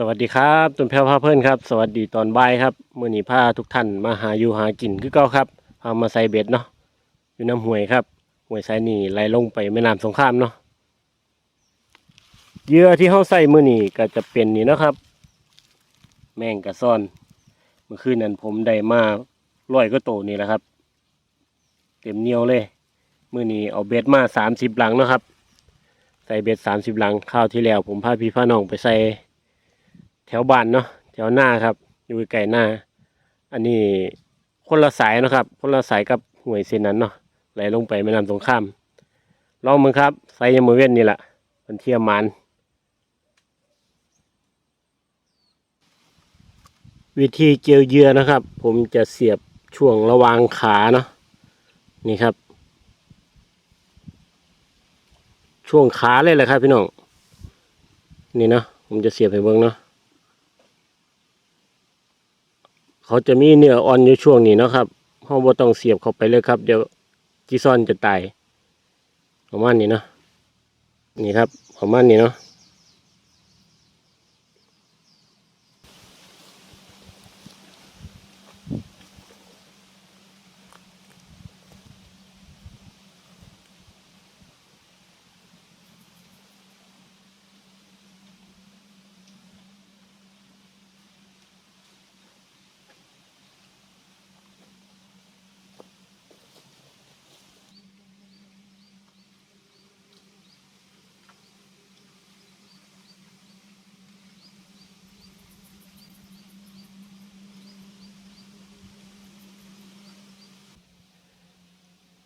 สวัสดีครับตุนแพรวพาเพื่อนครับ สวัสดีตอนบ่ายครับมื่อนี้พาทุกท่านมาหาอยู่หากินคือเก่าครับพามาใส่เบ็ดเนาะอยู่น้ำห้วยครับห้วยสายนี่ไหลลงไปแม่น้ำสงครามเนาะเยื่อที่เขาใส่มื่อนี้ก็จะเป็นนี่นะครับ แมงกะซ่อน เมื่อคืนนั้นผมได้มาร้อยก็โตนี่แหละครับ เต็มเหนียวเลยมื่อนี้เอาเบ็ดมาสามสิบหลังนะครับ ใส่เบ็ดสามสิบหลังข้าวที่แล้ว ผมพาพี่พาน้องไปใส่ แถวบ้านเนาะแถวหน้าครับ อยู่ไกลหน้า อันนี้คนละสายนะครับ คนละสายกับห่วยเส้นนั้นเนาะไหลลงไปแม่น้ำสงครามลองมึงครับใส่ยามมือเว้นนี่แหละมันเทียมมันวิธีเจียวเยื่อนะครับ ผมจะเสียบช่วงระวางขาเนาะนี่ครับ ช่วงขาเลยแหละครับพี่น้องนี่เนาะผมจะเสียบให้เบิ่งเนาะ เขาจะมีเนื้ออ่อนอยู่ช่วงนี้นะครับเราบ่ต้องเสียบเข้าไปเลยครับ เดี๋ยวจีซอนจะตายประมาณนี้เนาะนี่ครับประมาณนี้เนาะ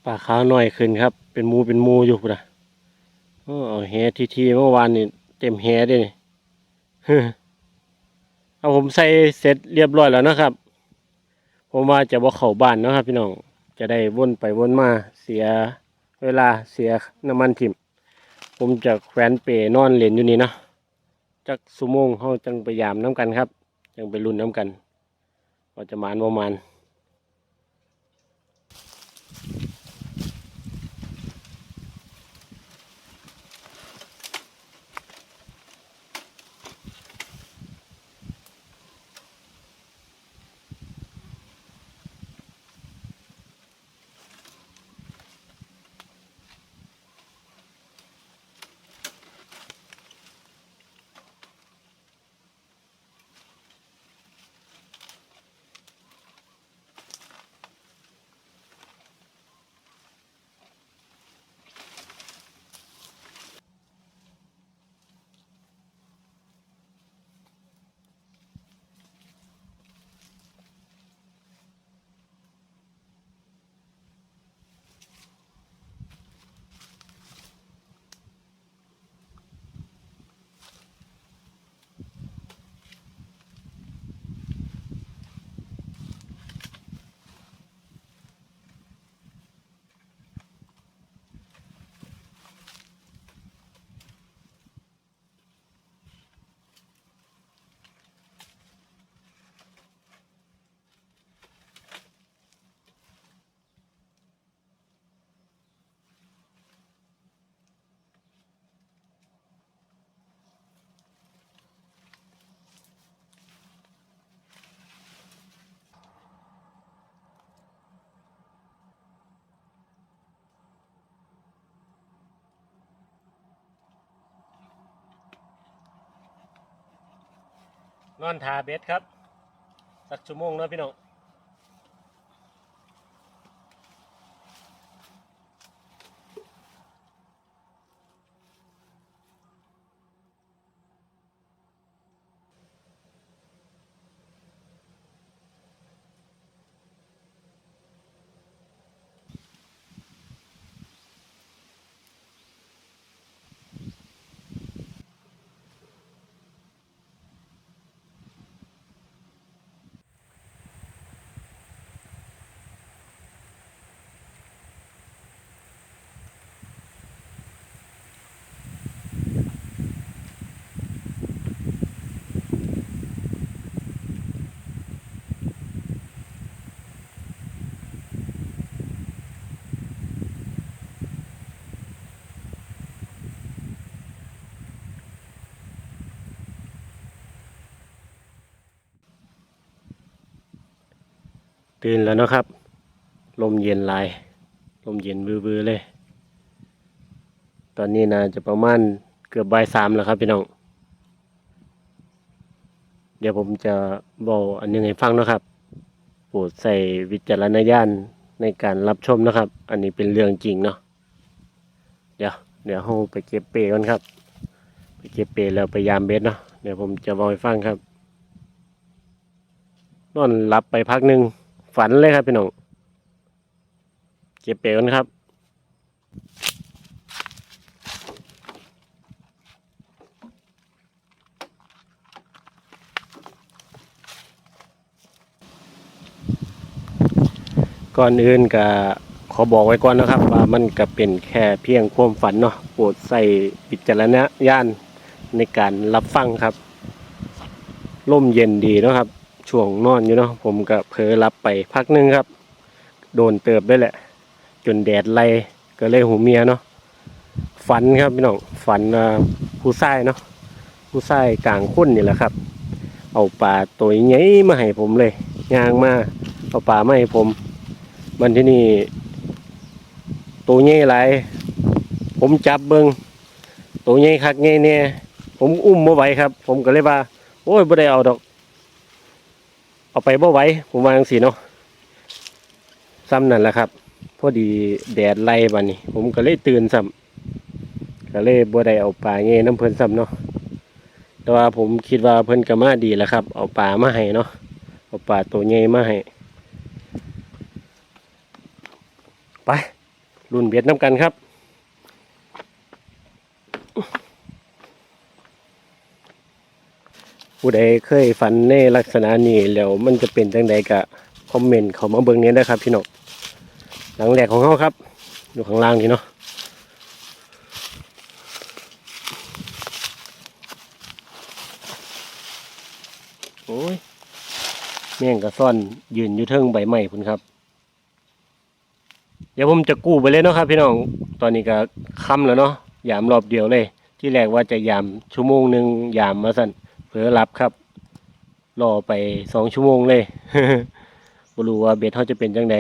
ปลาขาวน้อยขึ้นครับ เป็นมูเป็นมูอยู่นะโอ้แหทีทีเมื่อวานนี่เต็มแหด้วยนี่เอาผมใส่เสร็จเรียบร้อยแล้วนะครับ ผมว่าจะบ่เข้าบ้านนะครับ พี่น้องจะได้วนไปวนมาเสียเวลาเสียน้ำมันทิ่ม ผมจะแขวนเปนอนเล่นอยู่นี่เนาะจักสุโมงเฮาจังไปยามน้ำกันครับ จังไปรุนน้ำกันว่าจะมานบ่มาน นอนทาเบ็ดครับ สักชั่วโมงเนาะพี่น้อง ตื่นแล้วนะครับ ลมเย็นลาย ลมเย็นบื้อๆเลย ตอนนี้น่าจะประมาณเกือบบ่ายสามแล้วครับพี่น้อง เดี๋ยวผมจะบอกอันนึงให้ฟังนะครับโปรดใส่วิจารณญาณในการรับชมนะครับ อันนี้เป็นเรื่องจริงเนาะ เดี๋ยว เดี๋ยวเราไปเก็บเปกันครับ ไปเก็บเปแล้วไปยามเบ็ดเนาะ เดี๋ยวผมจะบอกให้ฟังครับ นอนหลับไปพักหนึ่ง ฝันเลยครับพี่น้อง เก็บเปกันะครับ ก่อนอื่นก็ขอบอกไว้ก่อนนะครับ ว่ามันก็เป็นแค่เพียงความฝันเนาะโปรดใส่วิจารณญาณในการรับฟังครับ ร่มเย็นดีนะครับ ช่วงนอนอยู่เนาะผมก็เผลอรับไปพักนึงครับ โดนเติบได้แหละ จนแดดไล่ก็เลยหูเมียเนาะฝันครับพี่น้องฝันผู้ชายเนาะผู้ชายกลางคุ้นนี่แหละครับ เอาปลาตัวใหญ่มาให้ผมเลยย่างมาเอาปลามาให้ผมมันที่นี่ตัวใหญ่หลายผมจับเบิงตัวใหญ่คักใหญ่เนี่ยผมอุ้มบ่ไหวครับ ผมก็เลยว่า โอ้ยบ่ได้เอาดอก เอาไปบ่ไหวผมวางสีเนาะซ้ำนั่นแหละครับ พอดีแดดไล่บัดนี้ ผมก็เลยตื่นซ้ำก็เลยบ่ได้เอาปลาเงี้น้ำเพลินซ้ำเนาะแต่ว่าผมคิดว่าเพิ่นก็มาดีแล้วครับ เอาปลามาให้เนาะเอาปลาตัวใหญ่มาให้ไปรุ่นเบียดน้ำกันครับ ผู้ใดเคยฝันในลักษณะนี้แล้วมันจะเป็นจังใดกะคอมเมนต์เขามาเบิ่งนี้นะครับพี่น้องหลังแหลกของเขาครับอยู่ข้างล่างนี่เนาะโอ้ยแม่งกระซ่อนยืนอยู่เทิงใบไม้พุ่นครับ เดี๋ยวผมจะกู้ไปเลยเนาะครับ พี่น้องตอนนี้ก็ค่ำแล้วเนาะยามรอบเดียวเลย ที่แรกว่าจะยามชั่วโมงหนึ่งยามมาสั่น เผลอรับครับ รอไปสองชั่วโมงเลยบ่รู้ว่าเบ็ดเขาจะเป็นจังได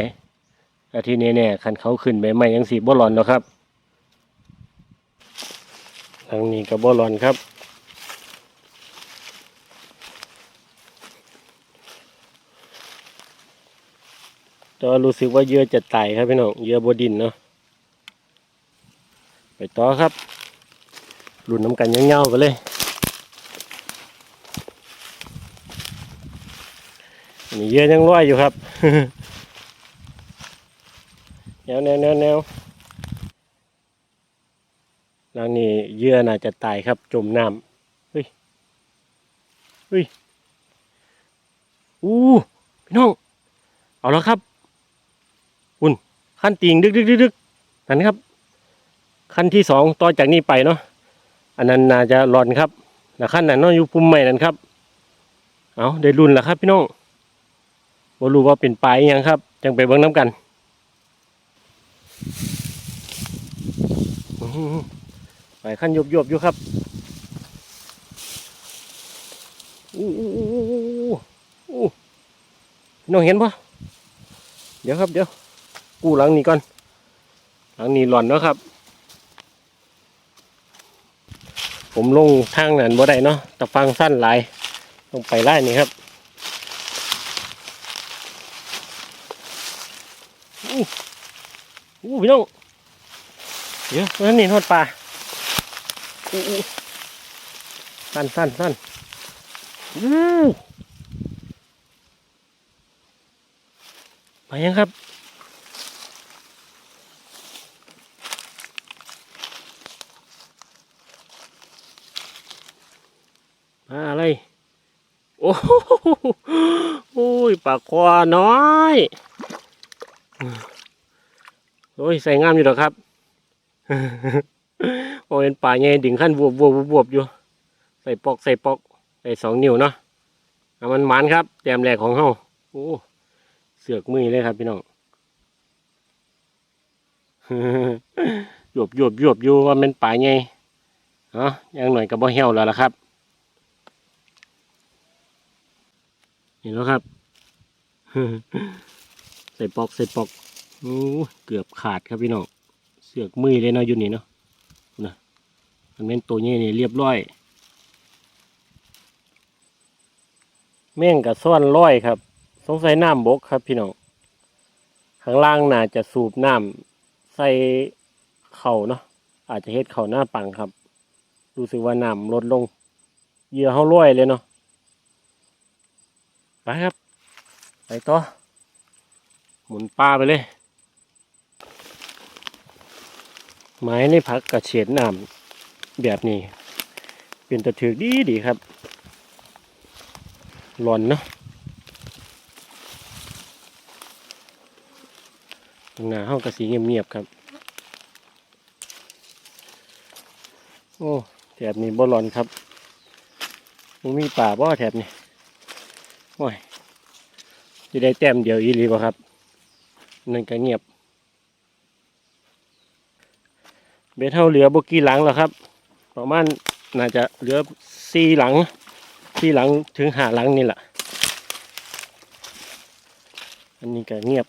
แต่ที่แน่ๆคันเขาขึ้นไปไม่ยังสีบ่ร้อนแล้วครับทางนี้ก็บ่ร้อนครับแต่รู้สึกว่าเหยื่อจะไตายครับพี่น้องเหยื่อบดินเนาะไปต่อครับรุ่นน้ำกันเงาๆไปเลย อันนี้เยื่อยังร้อยอยู่ครับแนวแนวแนวแนวหลังนี้เหยื่อน่าจะตายครับ จมน้ำเฮ้ยเฮ้ยอู้พี่น้อง เอาแล้วครับคุณขั้นติงดึกดึกดึกดึกนั่นครับ ขั้นที่สองต่อจากนี้ไปเนาะอันนั้นน่าจะหลอนครับแล้วขั้นนั้นเนาะอยู่ปุ่มใหม่นั่นครับ เอาได้รุ่นแล้วครับพี่น้อง บ่รู้ว่าเป็นปลายยังครับ จังไปเบิ่งน้ำกันหือไปขั้นยบยบๆอยู่ครับอู้อู้น้องเห็นปะเดี๋ยวครับเดี๋ยว กู้หลังนี้ก่อน หลังนี้หล่อนเนาะครับ ผมลงทางนั้นบ่ได้เนาะแตะฟังสั้นหลายต้องไปไล่นี่ครับ อู้พี่น้องเดี๋ยวนั่นนี่ทอดปลาอู้สั้นสั้นสั้นอู้ไปยังครับปลาอะไร โอ้โหโอ้ยปลาคอน้อย อ้ยใส่งามอยู่หรอครับโอ้ยเป็นปลาใหญ่ดึงขั้นบวบบวบบวบอยู่ ใส่ปอกใส่ปอกใส่สองนิ้วเนาะเอามันหมันครับแต้มแรกของเฮาโอ้เสือกมือเลยครับพี่น้องหยบหยบหยบอยู่ว่ามันปลาใหญ่เนาะยังหน่อยก็บ่เหี่ยวแล้วล่ะครับเห็นแล้วครับ ใส่ปอกใส่ปอก โอ้เกือบขาดครับพี่น้องเสือกมือเลยเนาะอยู่นี่เนาะนะมันเป็นตัวนี้นี่เรียบร้อย แม่งกับซ่อนร้อยครับ สงสัยน้ำบกครับพี่น้องข้างล่างน่าจะสูบน้ำใส่เข่าเนาะอาจจะเฮ็ดเข่าหน้าปังครับ รู้สึกว่าน้ำลดลงเหยื่อเขาร้อยเลยเนาะไปครับ ไปต่อหมุนปลาไปเลย ไม้ในพักกระเฉียดน้ำแบบนี้ เป็นตะถือดีดีครับหลอนเนาะหน้าห้องกระสีเงียบๆครับ โอ้แถบนี้บ่หลอนครับมันมีป่าบ่แถบนี้โอ้ยจะได้แต้มเดียวอีหลีบ่ครับ นั่นก็เงียบ เบ็ดเท่าเหลือบกี่หลังแล้วครับ ประมาณน่าจะเหลือสี่หลังที่หลังถึงหาหลังนี่แหละอันนี้ก็เงียบ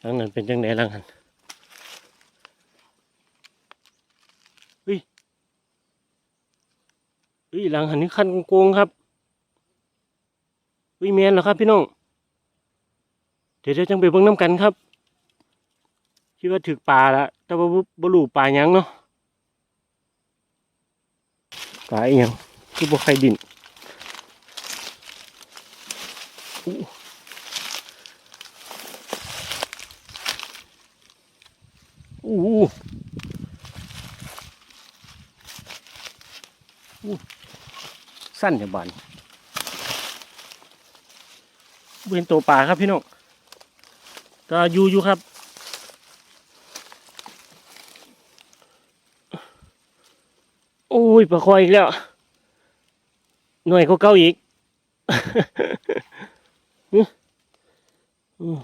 หลังนั้นเป็นจังไดหลังนั้นเฮ้ยเฮ้ยหลังหันนี้คันโกงครับเฮ้ยแมนเหรอครับพี่น้องเดี๋ยวเดี๋ยวจังไปเบิ่งน้ำกันครับคิดว่าถึกปลาละ แต่บ่บ่รู้ปลาหยังเนาะปลาอีหยังคือบ่ใครดินอู้อู้อู้สั้นจังบานบ่เห็นตัวปลาครับพี่น้องก็อยู่อยู่ครับ โอ้ ยปลาคอยอีกแล้ว หน่วยเขาเก้าอีก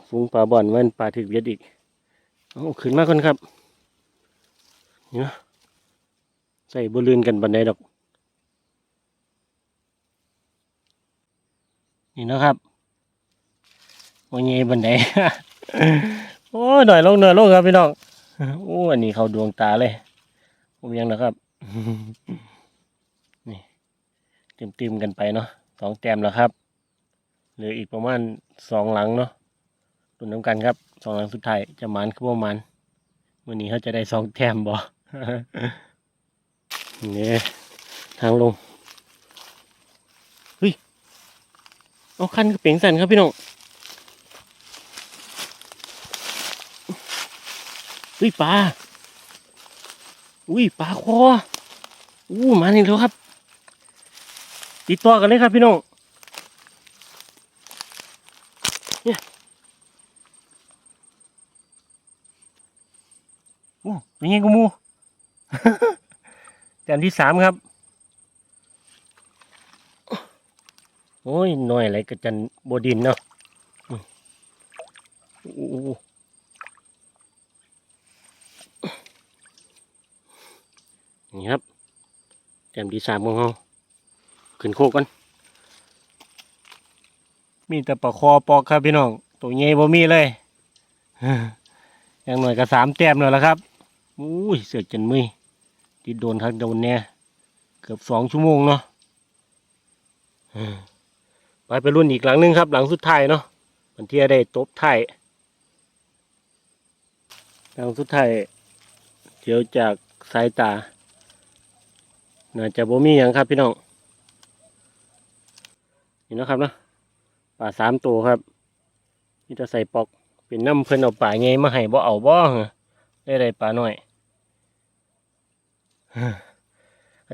ฝูงปลาบ่อนมันปลาถึกเบียดอีกเอาขึ้นมาก่อนครับนี่นะใส่บลืนกันบันไดดอก นี่นะครับวันนี้บันไดโอ้หน่อยลงหน่อยลงครับพี่น้องโอ้อันนี้เขาดวงตาเลยผมยังนะครับ นี่เต็มติมๆกันไปเนาะสองแต้มแล้วครับเหลืออีกประมาณสองหลังเนาะตุนน้ำกันครับสองหลังสุดท้ายจะมันคือประมาณวันนี้เขาจะได้สองแต้มบ่นี่ยทางลงเฮ้ยเอาคันกระเป๋งสั่นครับพี่น้องเฮ้ยปลาอุ้ยปลาคอ อู้มานี่แล้วครับ ติดต่อกันเลยครับพี่น้องเนี่ยอู้เป็นไงกูมูแต้มที่สามครับ โอ้ยหน่อยอะไรกระจันโบดินเนาะอู้นี่ครับ แต้มที่สามของเราขึ้นโคกกันมีแต่ปลาคอปอกครับพี่น้องตัวใหญ่บ่มีเลยอย่างหน่อยก็สามแต้มแล้วละครับอุ้ยเสือกจนมือติดโดนครับโดนเนี่ยเกือบสองชั่วโมงเนาะไปไปรุ่นอีกหลังนึงครับ หลังสุดท้ายเนาะมันที่ได้ตบท้ายหลังสุดท้ายเดี๋ยวจากสายตา น่าจะบ่มีอย่างครับพี่น้องนี่นะครับนะปลาสามตัวครับนี่จะใส่ปอกเป็นน้ำเพิ่นเอาปลาไงมาให้บ่เอาบ่เหรอได้ได้ปลาหน่อย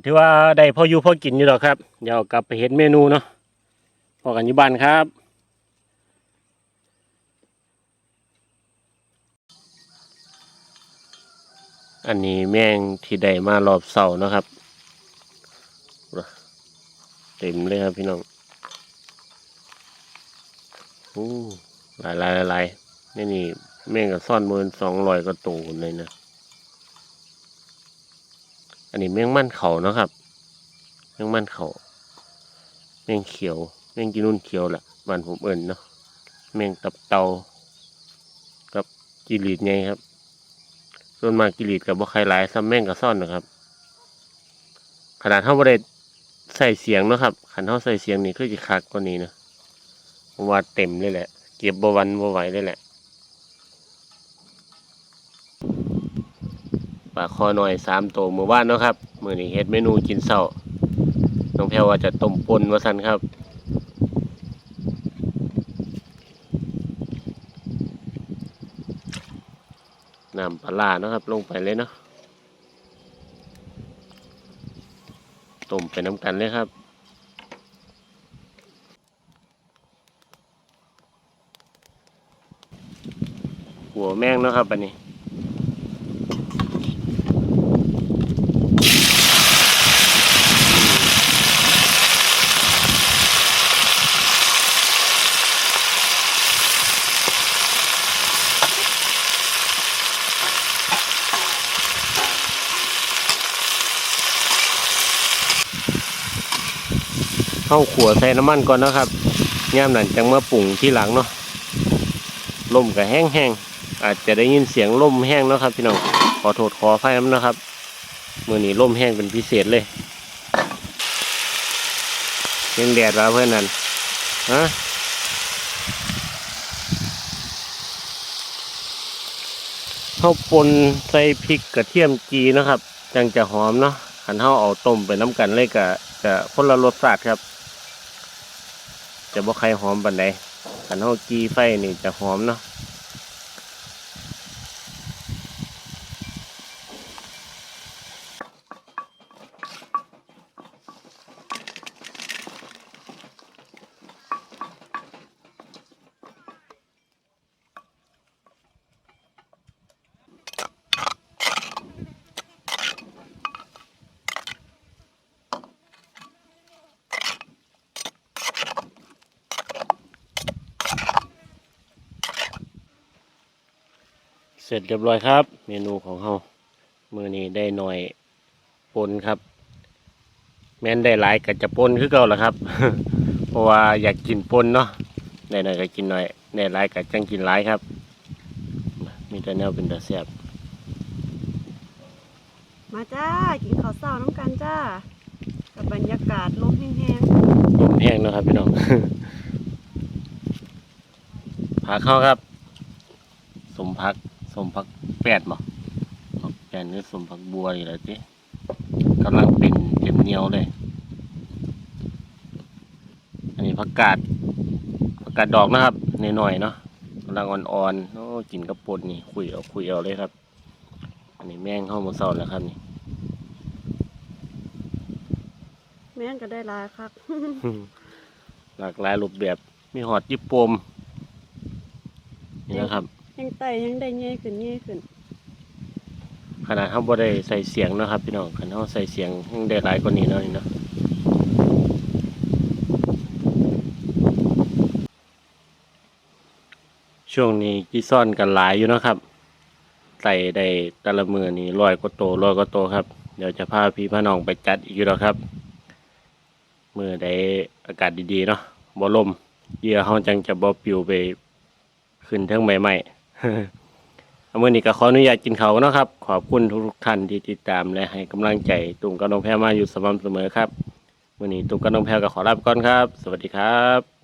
ถือว่าได้พออยู่พอกินอยู่หรอกครับ เดี๋ยวกลับไปเฮ็ดเมนูเนาะพอกันอยู่บ้านครับอันนี้แมงที่ได้มารอบเสาร์เนาะครับ เต็มเลยครับพี่น้องโอ้หลายหลายหลายนี่นี่แม่งกับซ่อนเมินสองรอยก็โตเลยนะ อันนี้แม่งมั่นเขาเนาะครับ แม่งมั่นเขาแม่งเขียว แม่งกินนุ่นเขียวแหละบ้านผมเอิญเนาะแม่งตับเตา กับกิริดไงครับส่วนมากกิริดกับบ่ใครหลายซ้ำแม่งกับซ่อนนะครับ ขนาดเท่าบ่ได้ ใส่เสียงเนาะครับขันเท่าใส่เสียงนี่คือจะคักกว่านี้นะว่าเต็มเลยแหละ เก็บบวันบ่ไหวเลยแหละปลาคอหน่อยสามตัวมือบ้านเนาะครับมือนี้เฮ็ดเมนูกินเช้าน้องแพรว่าจะต้มปนวาสันครับน้ำปลาร้าเนาะครับ ลงไปเลยเนาะ ต้มไปน้ำกันเลยครับหัวแม่งเนาะครับอันนี้ เข้าขัวใส่น้ำมันก่อนนะครับย่ามนั่นจังมาปรุงที่หลังเนาะลมก็แห้งๆอาจจะได้ยินเสียงลมแห้งเนาะครับ พี่น้องขอโทษขอไฟน้ำนะครับมือนี้ลมแห้งเป็นพิเศษเลยยังแดดแล้วเพื่อนนั่นฮะเข้าปนใส่พริกกระเทียมจีนะครับ จังจะหอมเนาะขันเท้าเอาต้มไปน้ำกันเลยกะจะคนละรสชาติครับ จะบ่ใครหอมปันใดขันเฮากีไฟนี่จะหอมเนาะ เสร็จเรียบร้อยครับ เมนูของเฮามือนี้ได้หน่อยปนครับ แม้นได้หลายก็จะปนคือเก่าละครับ เพราะว่าอยากกินปนเนาะได้หน่อยก็กินหน่อยได้หลายก็จังกินหลายครับ มีแต่แนวเป็นตาแซ่บมาจ้ากินข้าวเช้าน้ำกันจ้ากับบรรยากาศลมแห้งลมแห้งเนาะครับพี่น้องผักเข้าครับ สมพักส มพักแปดบ่ผักแปดนี่สมพักบัวนี่แหละจิกำลังเป็นเต็มเหนียวเลย อันนี้ผักกาดผักกาดดอกนะครับหน่อยๆเนาะกำลังอ่อนๆโอ้กินกระปนนี่คุยเอาคุยเอาเลยครับ อันนี้แม่งเข้ามาเศร้าแล้วครับนี่ๆแม่นก็ได้หลายครับหลากหลายรูปแบบมีหอดยิบปมนี่นะครับ ยังไต่ยังได้เง่ขึ้นเง่ขึ้นขนาดเขาบ่ได้ใส่เสียงเนาะครับพี่น้องขนาดเขาใส่เสียงยังได้หลายกว่านี้เนาะนี่เนาะช่วงนี้กี่ซ่อนกันหลายอยู่นะครับใส่ได้ต่ละมือนี่ร้อยกว่าโตร้อยกว่าโตครับ เดี๋ยวจะพาพี่พาน้องไปจัดอีกอยู่แล้วครับมือได้อากาศดีๆเนาะบ่ลมเหยื่อเขาจังจะบ่ปลิวไปขึ้นเทั้งใหม่ๆ เอามื่อนี้ก็ขออนุญาตกินเขาเนาะครับ ขอบคุณทุกท่านที่ติดตามและให้กำลังใจตุ่มกระนองแพรมาอยู่สม่ำเสมอครับเมื่อนี้ตุ่มกระนองแพรก็ขอลาไปก่อนครับ สวัสดีครับ